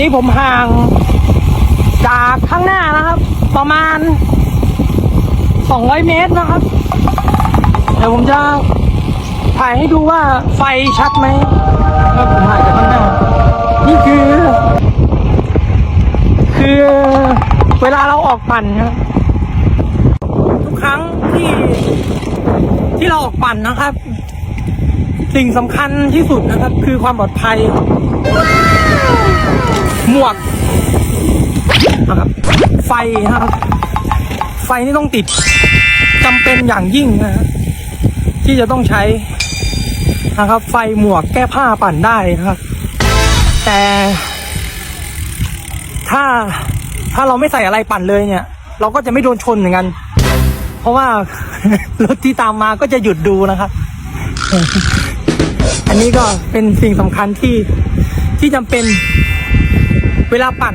นี้ผมห่างจากข้างหน้านะครับ ประมาณ 200 เมตรนะครับ เดี๋ยวผมจะถ่ายให้ดูว่าไฟชัดไหมว่าผมถ่ายจากข้างหน้า นี่คือ คือเวลาเราออกปั่นนะครับทุกครั้งที่ที่เราออกปั่นนะครับ สิ่งสำคัญที่สุดนะครับ คือความปลอดภัย มวกนะครับ ไฟนะครับ ไฟนี่ต้องติดจำเป็นอย่างยิ่งนะที่จะต้องใช้นะครับ ไฟหมวกแก้ผ้าปั่นได้นะครับ แต่ถ้าถ้าเราไม่ใส่อะไรปั่นเลยเนี่ย เราก็จะไม่โดนชนเหมือนกัน เพราะว่ารถที่ตามมาก็จะหยุดดูนะครับ อันนี้ก็เป็นสิ่งสำคัญที่ที่จำเป็น เวลาปั่น